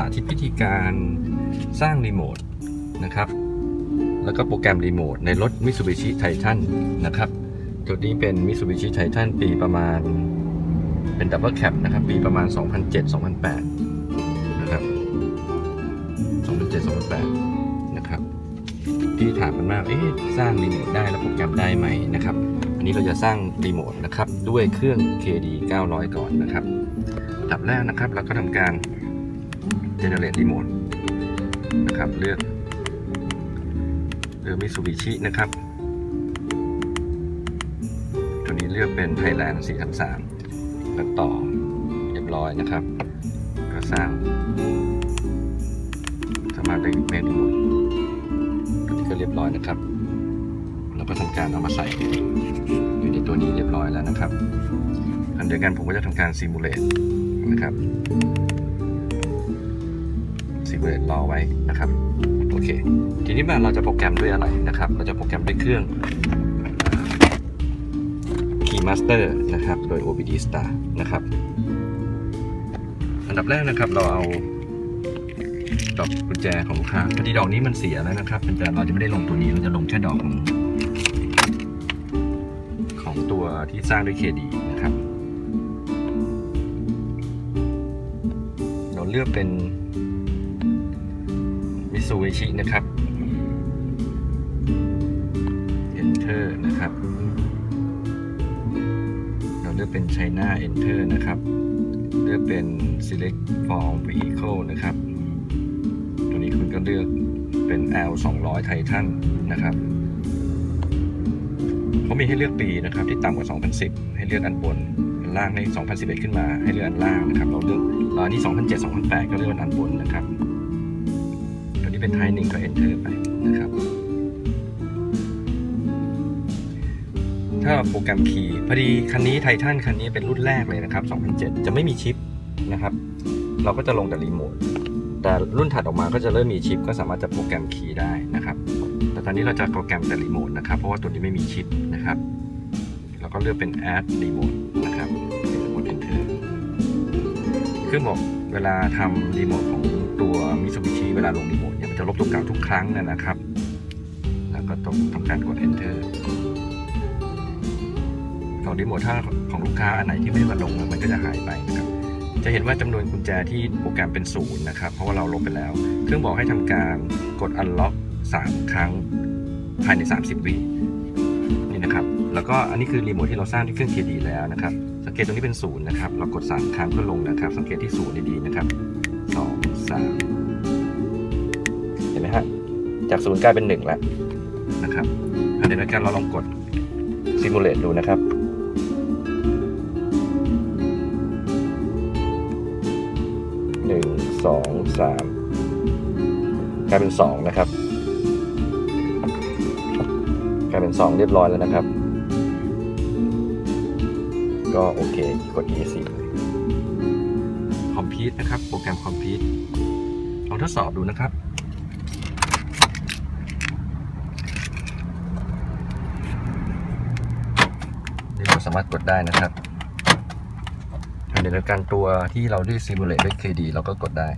าธิตวิธีการสร้างรีโมทนะครับ แล้วก็โปรแกรมรีโมทในรถ Mitsubishi Titan นะครับตัวนี้เป็น Mitsubishi Titan ปีประมาณเป็นดับเบิลแคปนะครับ ปีประมาณ 2007-2008 นะครับ 2007-2008 นะครับ ที่ถามกันมาก เอ๊ะ สร้างรีโมทได้แล้วโปรแกรมได้ไหมนะครับ อันนี้เราจะสร้างรีโมทนะครับ ด้วยเครื่อง KD 900 ก่อนนะครับอันดับแรกนะครับ เราก็ทำการ generate remote นะครับ เลือกเลือก Mitsubishi นะครับ ตัวนี้เลือกเป็น Thailand 403แล้วต่อเรียบร้อยนะครับ ก็สร้างสามารถได้เมนูตัวนี้ก็เรียบร้อยนะครับ แล้วก็ทำการเอามาใส่อยู่ในตัวนี้เรียบร้อยแล้วนะครับอันเดียวกันผมก็จะทำการซิมูเลตนะครับ เลตรอไว้นะครับโอเค ทีนี้มาเราจะโปรแกรมด้วยอะไรนะครับ เราจะโปรแกรมด้วยเครื่อง Keymaster นะครับ โดย OBD Star นะครับอันดับแรกนะครับเราเอาดอกกุญแจของลูกค้าพอดีดอกนี้มันเสียแล้วนะครับแต่เราจะไม่ได้ลงตัวนี้เราจะลงแค่ดอกของของตัวที่สร้างด้วยเคดีนะครับ เราเลือกเป็น ซูบิชินะครับ Enter นะครับ เราเลือกเป็น China Enter นะครับ เลือกเป็น Select for Vehicle นะครับ ตัวนี้คุณก็เลือกเป็น L 200 Titan นะครับเขามีให้เลือกปีนะครับ ที่ต่ำกว่า 2010 ให้เลือกอันบนอันล่างใน2011 ขึ้นมา ให้เลือกอันล่างนะครับ เราเลือกเราอันนี้2007 2008 ก็เลือกอันบนนะครับ ตัวนี้เป็นไทยหนึ่งก็ Enter ไปนะครับ ถ้าโปรแกรมคีย์พอดีคันนี้ไททันคันนี้เป็นรุ่นแรกเลยนะครับ 2007 จะไม่มีชิปนะครับ เราก็จะลงแต่รีโมท แต่รุ่นถัดออกมาก็จะเริ่มมีชิป ก็สามารถจะโปรแกรมคีย์ได้นะครับ แต่ตอนนี้เราจะโปรแกรมแต่รีโมทนะครับ เพราะว่าตัวนี้ไม่มีชิปนะครับแล้วก็เลือกเป็น add remote นะครับกด enter เครื่องบอกเวลาทำรีโมทของตัว เวลาลงรีโมทเนี่ยมันจะลบตัวเก่าทุกครั้งนะครับ แล้วก็ต้องทำการกด enter ของรีโมทถ้าของลูกค้าอันไหนที่ไม่มาลงมันก็จะหายไปนะครับ จะเห็นว่าจำนวนกุญแจที่โปรแกรมเป็นศูนย์นะครับ เพราะว่าเราลบไปแล้ว เครื่องบอกให้ทำการกด unlock 3 ครั้งภายใน 30 วินี่นะครับ แล้วก็อันนี้คือรีโมทที่เราสร้างที่เครื่อง KD แล้วนะครับ สังเกตตรงนี้เป็นศูนย์นะครับ เรากด 3 ครั้งเพื่อลงนะครับ สังเกตที่ศูนย์ดีๆนะครับ จากศูนย์กลายเป็น1แล้วนะครับอันเดียวกันเราลองกด simulate ดูนะครับหนึ่งสองสามกลายเป็นสองนะครับกลายเป็นสองเรียบร้อยแล้วนะครับ ก็โอเคกด EC คอมพิวต์นะครับ โปรแกรมคอมพิวต์ลองทดสอบดูนะครับ นี่เรา สามารถกดได้นะครับเดี๋ยวกันตัวที่เราได้ซิมูเลตด้วย KD เราก็กดได้